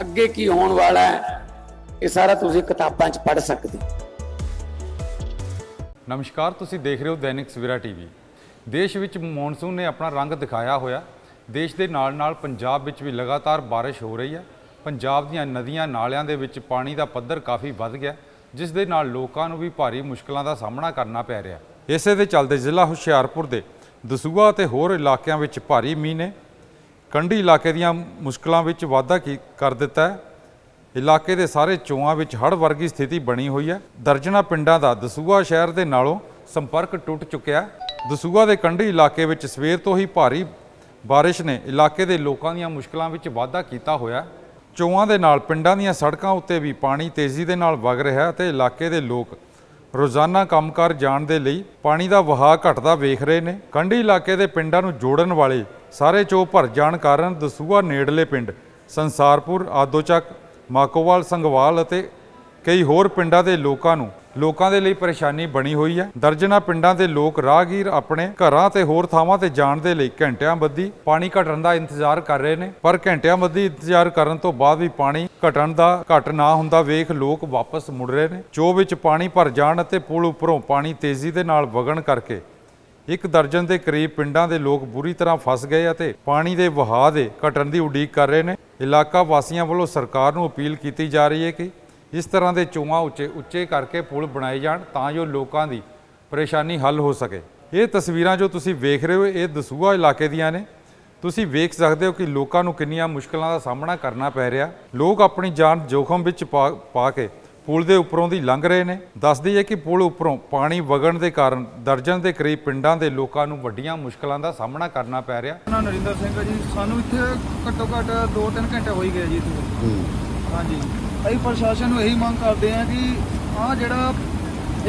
ਅੱਗੇ ਕੀ ਹੋਣ ਵਾਲਾ ਹੈ, ਇਹ ਸਾਰਾ ਤੁਸੀਂ ਕਿਤਾਬਾਂ 'ਚ ਪੜ੍ਹ ਸਕਦੇ ਹੋ। ਨਮਸਕਾਰ, ਤੁਸੀਂ ਦੇਖ ਰਹੇ ਹੋ ਦੈਨਿਕ ਸਵੇਰਾ ਟੀਵੀ। ਦੇਸ਼ ਵਿੱਚ ਮੌਨਸੂਨ ਨੇ ਆਪਣਾ ਰੰਗ ਦਿਖਾਇਆ ਹੋਇਆ। ਦੇਸ਼ ਦੇ ਨਾਲ-ਨਾਲ ਪੰਜਾਬ ਵਿੱਚ ਵੀ ਲਗਾਤਾਰ ਬਾਰਿਸ਼ ਹੋ ਰਹੀ ਹੈ। ਪੰਜਾਬ ਦੀਆਂ ਨਦੀਆਂ ਨਾਲਿਆਂ ਦੇ ਵਿੱਚ ਪਾਣੀ ਦਾ ਪੱਧਰ ਕਾਫੀ ਵੱਧ ਗਿਆ, ਜਿਸ ਦੇ ਨਾਲ ਲੋਕਾਂ ਨੂੰ ਵੀ ਭਾਰੀ ਮੁਸ਼ਕਲਾਂ ਦਾ ਸਾਹਮਣਾ ਕਰਨਾ ਪੈ ਰਿਹਾ। ਇਸੇ ਦੇ ਚੱਲਦੇ ਜ਼ਿਲ੍ਹਾ ਹੁਸ਼ਿਆਰਪੁਰ ਦੇ ਦਸੂਹਾ ਅਤੇ ਹੋਰ ਇਲਾਕਿਆਂ ਵਿੱਚ ਭਾਰੀ ਮੀਂਹ ਨੇ ਕੰਢੀ ਇਲਾਕੇ ਦੀਆਂ ਮੁਸ਼ਕਲਾਂ ਵਿੱਚ ਵਾਧਾ ਕੀ ਕਰ ਦਿੱਤਾ ਹੈ। ਇਲਾਕੇ ਦੇ ਸਾਰੇ ਚੋਆਂ ਵਿੱਚ ਹੜ੍ਹ ਵਰਗੀ ਸਥਿਤੀ ਬਣੀ ਹੋਈ ਹੈ। ਦਰਜਨਾ ਪਿੰਡਾਂ ਦਾ ਦਸੂਹਾ ਸ਼ਹਿਰ ਦੇ ਨਾਲੋਂ ਸੰਪਰਕ ਟੁੱਟ ਚੁੱਕਿਆ ਹੈ। ਦਸੂਹਾ ਦੇ ਕੰਢੀ ਇਲਾਕੇ ਵਿੱਚ ਸਵੇਰ ਤੋਂ ਹੀ ਭਾਰੀ ਬਾਰਿਸ਼ ਨੇ ਇਲਾਕੇ ਦੇ ਲੋਕਾਂ ਦੀਆਂ ਮੁਸ਼ਕਲਾਂ ਵਿੱਚ ਵਾਧਾ ਕੀਤਾ ਹੋਇਆ ਚੋਆਂ ਦੇ ਨਾਲ ਪਿੰਡਾਂ ਦੀਆਂ ਸੜਕਾਂ ਉੱਤੇ ਵੀ ਪਾਣੀ ਤੇਜ਼ੀ ਦੇ ਨਾਲ ਵਗ ਰਿਹਾ ਹੈ ਤੇ ਇਲਾਕੇ ਦੇ ਲੋਕ ਰੋਜ਼ਾਨਾ ਕੰਮਕਾਰ ਜਾਣ ਦੇ ਲਈ ਪਾਣੀ ਦਾ ਵਹਾਅ ਘਟਦਾ ਵੇਖ ਰਹੇ ਨੇ। ਕੰਢੀ ਇਲਾਕੇ ਦੇ ਪਿੰਡਾਂ ਨੂੰ ਜੋੜਨ ਵਾਲੇ ਸਾਰੇ ਚੋ ਭਰ ਜਾਣ ਕਾਰਨ ਦਸੂਆ ਨੇੜਲੇ ਪਿੰਡ, ਸੰਸਾਰਪੁਰ, ਆਦੋਚੱਕ, ਮਾਕੋਵਾਲ, ਸੰਗਵਾਲ ਅਤੇ ਕਈ ਹੋਰ ਪਿੰਡਾਂ ਦੇ ਲੋਕਾਂ ਨੂੰ ਲੋਕਾਂ ਦੇ ਲਈ ਪਰੇਸ਼ਾਨੀ ਬਣੀ ਹੋਈ ਹੈ। ਦਰਜਨਾ ਪਿੰਡਾਂ ਦੇ ਲੋਕ ਰਾਹਗੀਰ ਆਪਣੇ ਘਰਾਂ ਤੇ ਹੋਰ ਥਾਵਾਂ ਤੇ ਜਾਣ ਦੇ ਲਈ ਘੰਟਿਆਂ ਬੱਧੀ ਪਾਣੀ ਘਟਣ ਦਾ ਇੰਤਜ਼ਾਰ ਕਰ ਰਹੇ ਨੇ। ਪਰ ਘੰਟਿਆਂ ਬੱਧੀ ਇੰਤਜ਼ਾਰ ਕਰਨ ਤੋਂ ਬਾਅਦ ਵੀ ਪਾਣੀ ਘਟਣ ਦਾ ਘਟ ਨਾ ਹੁੰਦਾ ਵੇਖ ਲੋਕ ਵਾਪਸ ਮੁੜ ਰਹੇ ਨੇ। ਚੋ ਵਿੱਚ ਪਾਣੀ ਭਰ ਜਾਣ ਅਤੇ ਪੁਲ ਉੱਪਰੋਂ ਪਾਣੀ ਤੇਜ਼ੀ ਦੇ ਨਾਲ ਵਗਣ ਕਰਕੇ ਇੱਕ ਦਰਜਨ ਦੇ ਕਰੀਬ ਪਿੰਡਾਂ ਦੇ ਲੋਕ ਬੁਰੀ ਤਰ੍ਹਾਂ ਫਸ ਗਏ ਅਤੇ ਪਾਣੀ ਦੇ ਵਹਾਅ ਦੇ ਘਟਣ ਦੀ ਉਡੀਕ ਕਰ ਰਹੇ ਨੇ। ਇਲਾਕਾ ਵਾਸੀਆਂ ਵੱਲੋਂ ਸਰਕਾਰ ਨੂੰ ਅਪੀਲ ਕੀਤੀ ਜਾ ਰਹੀ ਹੈ ਕਿ ਇਸ ਤਰ੍ਹਾਂ ਦੇ ਚੋਆਂ ਉੱਚੇ ਉੱਚੇ ਕਰਕੇ ਪੁਲ ਬਣਾਏ ਜਾਣ ਤਾਂ ਜੋ ਲੋਕਾਂ ਦੀ ਪਰੇਸ਼ਾਨੀ ਹੱਲ ਹੋ ਸਕੇ। ਇਹ ਤਸਵੀਰਾਂ ਜੋ ਤੁਸੀਂ ਵੇਖ ਰਹੇ ਹੋ, ਇਹ ਦਸੂਹਾ ਇਲਾਕੇ ਦੀਆਂ ਨੇ। ਤੁਸੀਂ ਵੇਖ ਸਕਦੇ ਹੋ ਕਿ ਲੋਕਾਂ ਨੂੰ ਕਿੰਨੀਆਂ ਮੁਸ਼ਕਲਾਂ ਦਾ ਸਾਹਮਣਾ ਕਰਨਾ ਪੈ ਰਿਹਾ। ਲੋਕ ਆਪਣੀ ਜਾਨ ਜੋਖਮ ਵਿੱਚ ਪਾ ਪਾ ਕੇ ਪੁਲ ਦੇ ਉੱਪਰੋਂ ਦੀ ਲੰਘ ਰਹੇ ਨੇ। ਦੱਸਦੀ ਹੈ ਕਿ ਪੁਲ ਉੱਪਰੋਂ ਪਾਣੀ ਵਗਣ ਦੇ ਕਾਰਨ ਦਰਜਨ ਦੇ ਕਰੀਬ ਪਿੰਡਾਂ ਦੇ ਲੋਕਾਂ ਨੂੰ ਵੱਡੀਆਂ ਮੁਸ਼ਕਲਾਂ ਦਾ ਸਾਹਮਣਾ ਕਰਨਾ ਪੈ ਰਿਹਾ। ਨਾ ਨਰਿੰਦਰ ਸਿੰਘ ਜੀ, ਸਾਨੂੰ ਇੱਥੇ ਘੱਟੋ ਘੱਟ 2-3 ਘੰਟੇ ਹੋ ਗਏ ਜੀ ਇੱਥੇ। ਹਾਂਜੀ। ਅਸੀਂ ਪ੍ਰਸ਼ਾਸਨ ਨੂੰ ਇਹੀ ਮੰਗ ਕਰਦੇ ਹਾਂ ਕਿ ਆਹ ਜਿਹੜਾ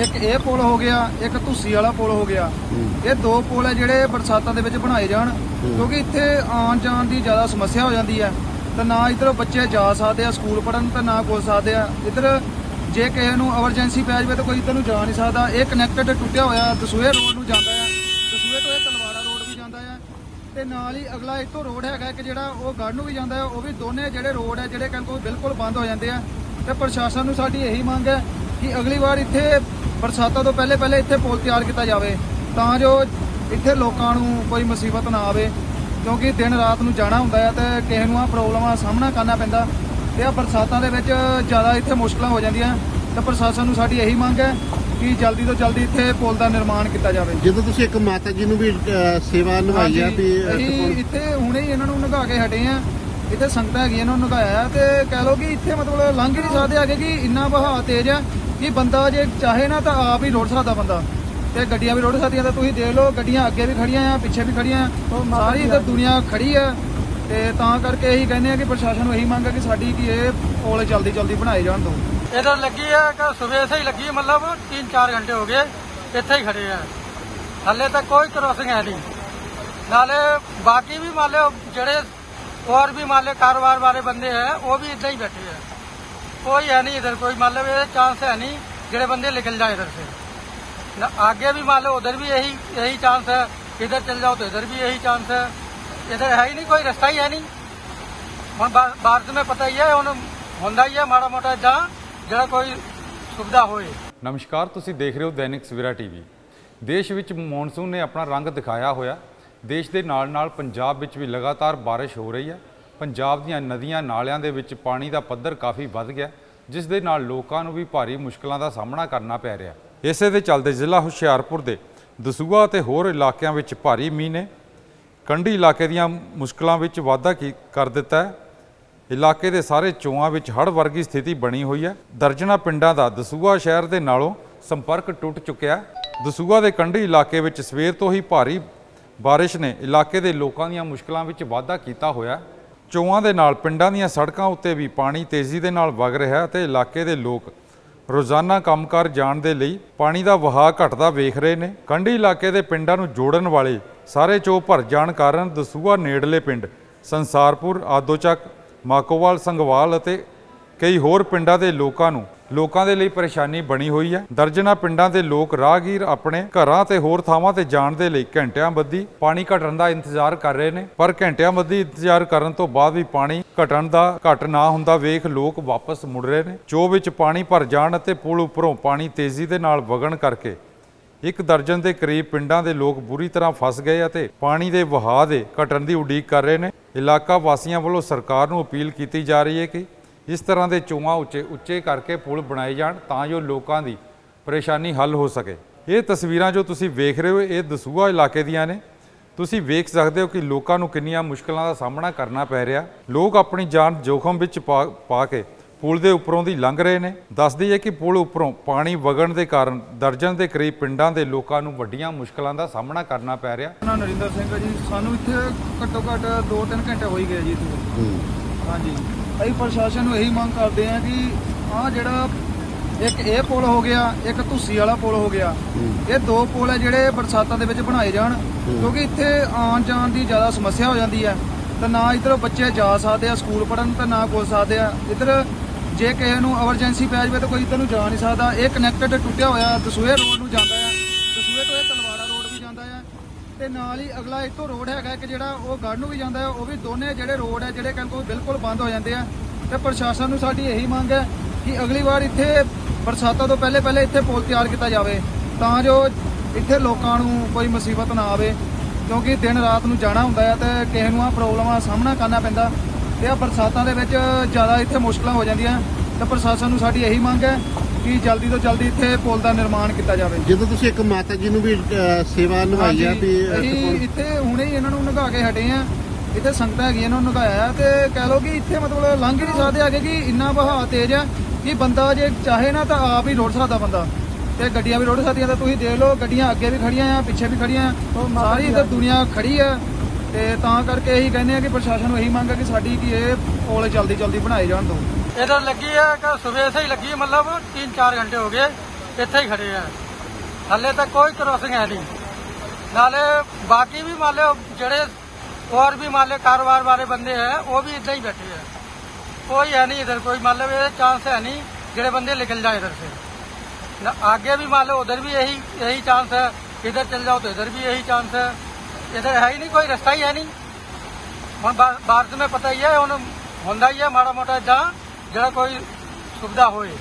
ਇੱਕ ਇਹ ਪੁਲ ਹੋ ਗਿਆ, ਇੱਕ ਧੁੱਸੀ ਵਾਲਾ ਪੁਲ ਹੋ ਗਿਆ, ਇਹ ਦੋ ਪੁਲ ਹੈ ਜਿਹੜੇ ਬਰਸਾਤਾਂ ਦੇ ਵਿੱਚ ਬਣਾਏ ਜਾਣ। ਕਿਉਂਕਿ ਇੱਥੇ ਆਉਣ ਜਾਣ ਦੀ ਜ਼ਿਆਦਾ ਸਮੱਸਿਆ ਹੋ ਜਾਂਦੀ ਹੈ। ਤੇ ਨਾ ਇੱਧਰ ਬੱਚੇ ਜਾ ਸਕਦੇ ਆ ਸਕੂਲ ਪੜਨ ਤੇ ਨਾ ਕੋਲ ਸਕਦੇ ਆ। ਇੱਧਰ ਜੇ ਕਿਸੇ ਨੂੰ ਐਮਰਜੈਂਸੀ ਪੈ ਜਾਵੇ ਤਾਂ ਕੋਈ ਇੱਧਰ ਨੂੰ ਜਾ ਨਹੀਂ ਸਕਦਾ। ਇਹ ਕਨੈਕਟਡ ਟੁੱਟਿਆ ਹੋਇਆ ਦਸੂਹੇ ਰੋਡ ਨੂੰ ਜਾਂਦਾ ਹੈ ਦਸੂਹੇ ਤੋਂ ਇਹ ਤਲਵਾੜਾ ਰੋਡ ਵੀ ਜਾਂਦਾ ਹੈ ਤੇ ਨਾਲ ਹੀ ਅਗਲਾ ਇੱਕ ਤੋਂ ਰੋਡ ਹੈਗਾ ਕਿ ਜਿਹੜਾ ਉਹ ਗੜ ਨੂੰ ਵੀ ਜਾਂਦਾ ਆ। ਉਹ ਵੀ ਦੋਨੇ ਜਿਹੜੇ ਰੋਡ ਹੈ ਜਿਹੜੇ ਕਹਿੰਦੇ ਬਿਲਕੁਲ ਬੰਦ ਹੋ ਜਾਂਦੇ ਆ। ਤੇ ਪ੍ਰਸ਼ਾਸਨ ਨੂੰ ਸਾਡੀ ਇਹੀ ਮੰਗ ਹੈ ਕਿ ਅਗਲੀ ਵਾਰ ਇੱਥੇ ਬਰਸਾਤਾਂ ਤੋਂ ਪਹਿਲੇ ਪਹਿਲੇ ਇੱਥੇ ਪੁਲ ਤਿਆਰ ਕੀਤਾ ਜਾਵੇ। ਤਾਂ ਜੋ ਇੱਥੇ ਲੋਕਾਂ ਨੂੰ ਕੋਈ ਮੁਸੀਬਤ ਨਾ ਆਵੇ। ਕਿਉਂਕਿ ਦਿਨ ਰਾਤ ਨੂੰ ਜਾਣਾ ਹੁੰਦਾ ਹੈ ਤੇ ਕਿਸੇ ਨੂੰ ਆ ਪ੍ਰੋਬਲਮਾਂ ਦਾ ਸਾਹਮਣਾ ਕਰਨਾ ਪੈਂਦਾ। ਤੇ ਆ ਬਰਸਾਤਾਂ ਦੇ ਵਿੱਚ ਜ਼ਿਆਦਾ ਇੱਥੇ ਮੁਸ਼ਕਲਾਂ ਹੋ ਜਾਂਦੀਆਂ। ਤੇ ਪ੍ਰਸ਼ਾਸਨ ਨੂੰ ਸਾਡੀ ਇਹੀ ਮੰਗ ਹੈ ਕਿ ਜਲਦੀ ਤੋਂ ਜਲਦੀ ਇੱਥੇ ਪੁਲ ਦਾ ਨਿਰਮਾਣ ਕੀਤਾ ਜਾਵੇ। ਜਦੋਂ ਤੁਸੀਂ ਇੱਕ ਮਾਤਾ ਜੀ ਨੂੰ ਵੀ ਸੇਵਾ ਨਿਭਾਈ ਆ ਵੀ ਇੱਥੇ ਹੁਣੇ ਹੀ ਇਹਨਾਂ ਨੂੰ ਨਗਾ ਕੇ ਹਟੇ ਆ ਇੱਥੇ ਸੰਗਤਾਂ ਹੈਗੀਆਂ ਇਹਨਾਂ ਨੂੰ ਨਗਾਇਆ ਤੇ ਕਹਿ ਲਓ ਕਿ ਇੱਥੇ ਮਤਲਬ ਲੰਘ ਹੀ ਨਹੀਂ ਸਕਦੇ ਹੈਗੇ ਕਿ ਇੰਨਾ ਵਹਾਅ ਤੇਜ਼ ਆ ਕਿ ਬੰਦਾ ਜੇ ਚਾਹੇ ਨਾ ਤਾਂ ਆਪ ਹੀ ਰੋੜ ਸਕਦਾ ਬੰਦਾ। ਤੇ ਗੱਡੀਆਂ ਵੀ ਰੋੜ ਸਕਦੀਆਂ ਤਾਂ ਤੁਸੀਂ ਦੇਖ ਲਓ ਗੱਡੀਆਂ ਅੱਗੇ ਵੀ ਖੜੀਆਂ ਆ ਪਿੱਛੇ ਵੀ ਖੜੀਆਂ ਆ। ਸਾਰੀ ਇੱਧਰ ਦੁਨੀਆ ਖੜੀ ਆ ਤੇ ਤਾਂ ਕਰਕੇ ਇਹੀ ਕਹਿੰਦੇ ਆ ਕਿ ਪ੍ਰਸ਼ਾਸਨ ਨੂੰ ਇਹੀ ਮੰਗ ਹੈ ਕਿ ਸਾਡੀ ਕਿ ਇਹ ਪੁਲ ਜਲਦੀ ਜਲਦੀ ਬਣਾਏ ਜਾਣ ਦੋ इधर लगी है कि सुबह से ही लगी है मतलब तीन चार घंटे हो गए इतने ही खड़े हैं हले तक कोई क्रॉसिंग है नहीं नाले बाकी भी मान लो जड़े और भी मान लो कारोबार वाले बंदे हैं वो भी इधर ही बैठे हैं कोई है नहीं इधर कोई मतलब ये चांस है नहीं जड़े बंदे निकल जाए इधर से न आगे भी मान लो उधर भी यही यही चांस है इधर चल जाओ तो इधर भी यही चांस है इधर है ही नहीं कोई रास्ता ही है नहीं ਹੁਣ ਬਾ- ਬਾਰਿਸ਼ में पता ही है ਹੁਣ ਹੁੰਦਾ ਹੀ ਹੈ ਮਾੜਾ ਮੋਟਾ ਜਾਂ ਜਿਹੜਾ ਕੋਈ ਸੁਵਿਧਾ ਹੋਏ ਨਮਸਕਾਰ ਤੁਸੀਂ ਦੇਖ ਰਹੇ ਹੋ ਦੈਨਿਕ ਸਵੇਰਾ ਟੀਵੀ ਦੇਸ਼ ਵਿੱਚ ਮੌਨਸੂਨ ਨੇ ਆਪਣਾ ਰੰਗ ਦਿਖਾਇਆ ਹੋਇਆ ਦੇਸ਼ ਦੇ ਨਾਲ-ਨਾਲ ਪੰਜਾਬ ਵਿੱਚ ਵੀ ਲਗਾਤਾਰ ਬਾਰਿਸ਼ ਹੋ ਰਹੀ ਹੈ ਪੰਜਾਬ ਦੀਆਂ ਨਦੀਆਂ ਨਾਲਿਆਂ ਦੇ ਵਿੱਚ ਪਾਣੀ ਦਾ ਪੱਧਰ ਕਾਫੀ ਵੱਧ ਗਿਆ ਜਿਸ ਦੇ ਨਾਲ ਲੋਕਾਂ ਨੂੰ ਵੀ ਭਾਰੀ ਮੁਸ਼ਕਲਾਂ ਦਾ ਸਾਹਮਣਾ ਕਰਨਾ ਪੈ ਰਿਹਾ ਇਸੇ ਦੇ ਚੱਲਦੇ ਜ਼ਿਲ੍ਹਾ ਹੁਸ਼ਿਆਰਪੁਰ ਦੇ ਦਸੂਹਾ ਅਤੇ ਹੋਰ ਇਲਾਕਿਆਂ ਵਿੱਚ ਭਾਰੀ ਮੀਂਹ ਨੇ ਕੰਢੀ ਇਲਾਕੇ ਦੀਆਂ ਮੁਸ਼ਕਲਾਂ ਵਿੱਚ ਵਾਧਾ ਕੀ ਕਰ ਦਿੱਤਾ ਹੈ? ਇਲਾਕੇ ਦੇ ਸਾਰੇ ਚੋਆਂ ਵਿੱਚ ਹੜ੍ਹ ਵਰਗੀ ਸਥਿਤੀ ਬਣੀ ਹੋਈ ਹੈ। ਦਰਜਨਾ ਪਿੰਡਾਂ ਦਾ ਦਸੂਹਾ ਸ਼ਹਿਰ ਦੇ ਨਾਲੋਂ ਸੰਪਰਕ ਟੁੱਟ ਚੁੱਕਿਆ ਦਸੂਆ ਦੇ ਕੰਢੀ ਇਲਾਕੇ ਵਿੱਚ ਸਵੇਰ ਤੋਂ ਹੀ ਭਾਰੀ ਬਾਰਿਸ਼ ਨੇ ਇਲਾਕੇ ਦੇ ਲੋਕਾਂ ਦੀਆਂ ਮੁਸ਼ਕਲਾਂ ਵਿੱਚ ਵਾਧਾ ਕੀਤਾ ਹੋਇਆ ਚੋਆਂ ਦੇ ਨਾਲ ਪਿੰਡਾਂ ਦੀਆਂ ਸੜਕਾਂ ਉੱਤੇ ਵੀ ਪਾਣੀ ਤੇਜ਼ੀ ਦੇ ਨਾਲ ਵਗ ਰਿਹਾ ਹੈ ਤੇ ਇਲਾਕੇ ਦੇ ਲੋਕ ਰੋਜ਼ਾਨਾ ਕੰਮਕਾਰ ਜਾਣ ਦੇ ਲਈ ਪਾਣੀ ਦਾ ਵਹਾਅ ਘਟਦਾ ਵੇਖ ਰਹੇ ਨੇ। ਕੰਢੀ ਇਲਾਕੇ ਦੇ ਪਿੰਡਾਂ ਨੂੰ ਜੋੜਨ ਵਾਲੇ ਸਾਰੇ ਚੋ ਭਰ ਜਾਣ ਕਾਰਨ ਦਸੂਆ ਨੇੜਲੇ ਪਿੰਡ ਸੰਸਾਰਪੁਰ ਆਦੋਚੱਕ ਮਾਕੋਵਾਲ, ਸੰਗਵਾਲ ਅਤੇ ਕਈ ਹੋਰ ਪਿੰਡਾਂ ਦੇ ਲੋਕਾਂ ਨੂੰ ਲੋਕਾਂ ਦੇ ਲਈ ਪਰੇਸ਼ਾਨੀ ਬਣੀ ਹੋਈ ਹੈ। ਦਰਜਨਾ ਪਿੰਡਾਂ ਦੇ ਲੋਕ ਰਾਹਗੀਰ ਆਪਣੇ ਘਰਾਂ ਤੇ ਹੋਰ ਥਾਵਾਂ ਤੇ ਜਾਣ ਦੇ ਲਈ ਘੰਟਿਆਂ ਬੱਧੀ ਪਾਣੀ ਘਟਣ ਦਾ ਇੰਤਜ਼ਾਰ ਕਰ ਰਹੇ ਨੇ। ਪਰ ਘੰਟਿਆਂ ਬੱਧੀ ਇੰਤਜ਼ਾਰ ਕਰਨ ਤੋਂ ਬਾਅਦ ਵੀ ਪਾਣੀ ਘਟਣ ਦਾ ਘਟ ਨਾ ਹੁੰਦਾ ਵੇਖ ਲੋਕ ਵਾਪਸ ਮੁੜ ਰਹੇ ਨੇ। ਚੋ ਵਿੱਚ ਪਾਣੀ ਭਰ ਜਾਣ ਅਤੇ ਪੁਲ ਉੱਪਰੋਂ ਪਾਣੀ ਤੇਜ਼ੀ ਦੇ ਨਾਲ ਵਗਣ ਕਰਕੇ ਇੱਕ ਦਰਜਨ ਦੇ ਕਰੀਬ ਪਿੰਡਾਂ ਦੇ ਲੋਕ ਬੁਰੀ ਤਰ੍ਹਾਂ ਫਸ ਗਏ ਅਤੇ ਪਾਣੀ ਦੇ ਵਹਾਅ ਦੇ ਘਟਣ ਦੀ ਉਡੀਕ ਕਰ ਰਹੇ ਨੇ। ਇਲਾਕਾ ਵਾਸੀਆਂ ਵੱਲੋਂ ਸਰਕਾਰ ਨੂੰ ਅਪੀਲ ਕੀਤੀ ਜਾ ਰਹੀ ਹੈ ਕਿ ਇਸ ਤਰ੍ਹਾਂ ਦੇ ਚੋਆਂ ਉੱਚੇ ਉੱਚੇ ਕਰਕੇ ਪੁਲ ਬਣਾਏ ਜਾਣ ਤਾਂ ਜੋ ਲੋਕਾਂ ਦੀ ਪਰੇਸ਼ਾਨੀ ਹੱਲ ਹੋ ਸਕੇ। ਇਹ ਤਸਵੀਰਾਂ ਜੋ ਤੁਸੀਂ ਵੇਖ ਰਹੇ ਹੋ ਇਹ ਦਸੂਹਾ ਇਲਾਕੇ ਦੀਆਂ ਨੇ। ਤੁਸੀਂ ਵੇਖ ਸਕਦੇ ਹੋ ਕਿ ਲੋਕਾਂ ਨੂੰ ਕਿੰਨੀਆਂ ਮੁਸ਼ਕਲਾਂ ਦਾ ਸਾਹਮਣਾ ਕਰਨਾ ਪੈ ਰਿਹਾ। ਲੋਕ ਆਪਣੀ ਜਾਨ ਜੋਖਮ ਵਿੱਚ ਪਾ ਪਾ ਕੇ ਪੁਲ ਦੇ ਉੱਪਰੋਂ ਦੀ ਲੰਘ ਰਹੇ ਨੇ। ਦੱਸ ਦਈਏ ਕਿ ਪੁਲ ਉੱਪਰੋਂ ਪਾਣੀ ਵਗਣ ਦੇ ਕਾਰਨ ਦਰਜਨ ਦੇ ਕਰੀਬ ਪਿੰਡਾਂ ਦੇ ਲੋਕਾਂ ਨੂੰ ਵੱਡੀਆਂ ਮੁਸ਼ਕਲਾਂ ਦਾ ਸਾਹਮਣਾ ਕਰਨਾ ਪੈ ਰਿਹਾ। ਨਾ ਨਰਿੰਦਰ ਸਿੰਘ ਜੀ ਸਾਨੂੰ ਇੱਥੇ ਘੱਟੋ ਘੱਟ 2-3 ਘੰਟੇ ਹੋ ਹੀ ਗਏ ਜੀ ਇੱਥੇ। ਹਾਂਜੀ। ਅਸੀਂ ਪ੍ਰਸ਼ਾਸਨ ਨੂੰ ਇਹੀ ਮੰਗ ਕਰਦੇ ਆ ਕਿ ਆਹ ਜਿਹੜਾ ਇੱਕ ਇਹ ਪੁਲ ਹੋ ਗਿਆ ਇੱਕ ਧੁੱਸੀ ਵਾਲਾ ਪੁਲ ਹੋ ਗਿਆ ਇਹ ਦੋ ਪੁਲ ਹੈ ਜਿਹੜੇ ਬਰਸਾਤਾਂ ਦੇ ਵਿੱਚ ਬਣਾਏ ਜਾਣ ਕਿਉਂਕਿ ਇੱਥੇ ਆਉਣ ਜਾਣ ਦੀ ਜ਼ਿਆਦਾ ਸਮੱਸਿਆ ਹੋ ਜਾਂਦੀ ਹੈ। ਤੇ ਨਾ ਇੱਧਰ ਬੱਚੇ ਜਾ ਸਕਦੇ ਆ ਸਕੂਲ ਪੜਨ ਤੇ ਨਾ ਕੋਲ ਸਕਦੇ ਆ। ਇੱਧਰ ਜੇ ਕਿਸੇ ਨੂੰ ਐਮਰਜੈਂਸੀ ਪੈ ਜਾਵੇ ਤਾਂ ਕੋਈ ਇੱਧਰ ਨੂੰ ਜਾ ਨਹੀਂ ਸਕਦਾ। ਇਹ ਕਨੈਕਟਡ ਟੁੱਟਿਆ ਹੋਇਆ ਦਸੂਹੇ ਰੋਡ ਨੂੰ ਜਾਂਦਾ ਆ ਦਸੂਹੇ ਤੋਂ ਇਹ ਤਲਵਾੜਾ ਰੋਡ ਵੀ ਜਾਂਦਾ ਆ ਤੇ ਨਾਲ ਹੀ ਅਗਲਾ ਇੱਥੋਂ ਰੋਡ ਹੈਗਾ ਕਿ ਜਿਹੜਾ ਉਹ ਗੜ ਨੂੰ ਵੀ ਜਾਂਦਾ ਹੈ, ਉਹ ਵੀ ਦੋਨੇ ਜਿਹੜੇ ਰੋਡ ਹੈ, ਜਿਹੜੇ ਕਹਿੰਦੇ ਬਿਲਕੁਲ ਬੰਦ ਹੋ ਜਾਂਦੇ ਆ। ਤੇ ਪ੍ਰਸ਼ਾਸਨ ਨੂੰ ਸਾਡੀ ਇਹੀ ਮੰਗ ਹੈ ਕਿ ਅਗਲੀ ਵਾਰ ਇੱਥੇ ਬਰਸਾਤਾਂ ਤੋਂ ਪਹਿਲੇ ਪਹਿਲੇ ਇੱਥੇ ਪੁਲ ਤਿਆਰ ਕੀਤਾ ਜਾਵੇ, ਤਾਂ ਜੋ ਇੱਥੇ ਲੋਕਾਂ ਨੂੰ ਕੋਈ ਮੁਸੀਬਤ ਨਾ ਆਵੇ, ਕਿਉਂਕਿ ਦਿਨ ਰਾਤ ਨੂੰ ਜਾਣਾ ਹੁੰਦਾ ਹੈ ਤੇ ਕਿਸੇ ਨੂੰ ਆ ਪ੍ਰੋਬਲਮਾਂ ਦਾ ਸਾਹਮਣਾ ਕਰਨਾ ਪੈਂਦਾ ਤੇ ਆ ਬਰਸਾਤਾਂ ਦੇ ਵਿੱਚ ਜ਼ਿਆਦਾ ਇੱਥੇ ਮੁਸ਼ਕਲਾਂ ਹੋ ਜਾਂਦੀਆਂ। ਤੇ ਪ੍ਰਸ਼ਾਸਨ ਨੂੰ ਸਾਡੀ ਇਹੀ ਮੰਗ ਹੈ ਕਿ ਜਲਦੀ ਤੋਂ ਜਲਦੀ ਇੱਥੇ ਪੁਲ ਦਾ ਨਿਰਮਾਣ ਕੀਤਾ ਜਾਵੇ। ਜਦੋਂ ਤੁਸੀਂ ਇੱਕ ਮਾਤਾ ਜੀ ਨੂੰ ਵੀ ਸੇਵਾ ਨਿਭਾਈ ਆ ਵੀ ਅਸੀਂ ਇੱਥੇ ਹੁਣੇ ਹੀ ਇਹਨਾਂ ਨੂੰ ਨਗਾ ਕੇ ਹਟੇ ਆ ਇੱਥੇ ਸੰਗਤਾਂ ਹੈਗੀਆਂ ਇਹਨਾਂ ਨੂੰ ਨਗਾਇਆ ਤੇ ਕਹਿ ਲਓ ਕਿ ਇੱਥੇ ਮਤਲਬ ਲੰਘ ਹੀ ਨਹੀਂ ਸਕਦੇ ਹੈਗੇ ਕਿ ਇੰਨਾ ਵਹਾਅ ਤੇਜ਼ ਆ ਕਿ ਬੰਦਾ ਜੇ ਚਾਹੇ ਨਾ ਤਾਂ ਆਪ ਹੀ ਰੋੜ ਸਕਦਾ ਬੰਦਾ। ਤੇ ਗੱਡੀਆਂ ਵੀ ਰੋੜ ਸਕਦੀਆਂ ਤਾਂ ਤੁਸੀਂ ਦੇਖ ਲਓ ਗੱਡੀਆਂ ਅੱਗੇ ਵੀ ਖੜੀਆਂ ਆ ਪਿੱਛੇ ਵੀ ਖੜੀਆਂ ਆ। ਸਾਰੀ ਇੱਧਰ ਦੁਨੀਆ ਖੜੀ ਆ ਤੇ ਤਾਂ ਕਰਕੇ ਇਹੀ ਕਹਿੰਦੇ ਆ ਕਿ ਪ੍ਰਸ਼ਾਸਨ ਨੂੰ ਇਹੀ ਮੰਗ ਹੈ ਕਿ ਸਾਡੀ ਕਿ ਇਹ ਪੁਲ ਜਲਦੀ ਜਲਦੀ ਬਣਾਏ ਜਾਣ ਦੋ। इधर लगी है कि सुबह से ही लगी है मतलब तीन चार घंटे हो गए ਇੱਥੇ ਹੀ ਖੜੇ ਆ ਹੱਲੇ ਤੱਕ ਕੋਈ ਕ੍ਰੋਸਿੰਗ ਹੈ ਨਹੀਂ ਨਾਲੇ ਬਾਕੀ ਵੀ ਮੰਨ ਲਓ ਜਿਹੜੇ ਹੋਰ ਵੀ ਮੰਨ ਲਓ ਕਾਰੋਬਾਰ ਵਾਲੇ ਬੰਦੇ ਹੈ ਉਹ ਵੀ ਇਦਾਂ ਹੀ ਬੈਠੇ ਹੈ ਕੋਈ है नहीं इधर कोई मतलब ये चांस है नहीं ਜਿਹੜੇ ਬੰਦੇ निकल जाए इधर से न- आगे भी मान लो उधर भी यही यही चांस है इधर चल जाओ तो इधर भी यही चांस है इधर है ही नहीं कोई रास्ता ही है नहीं ਹੁਣ ਬਾ- ਬਾਰਿਸ਼ में पता ही है ਹੁਣ ਹੁੰਦਾ ਹੀ ਹੈ ਮਾੜਾ ਮੋਟਾ ਜਾਂ ਜਿਹੜਾ ਕੋਈ ਸੁਵਿਧਾ ਹੋਏ।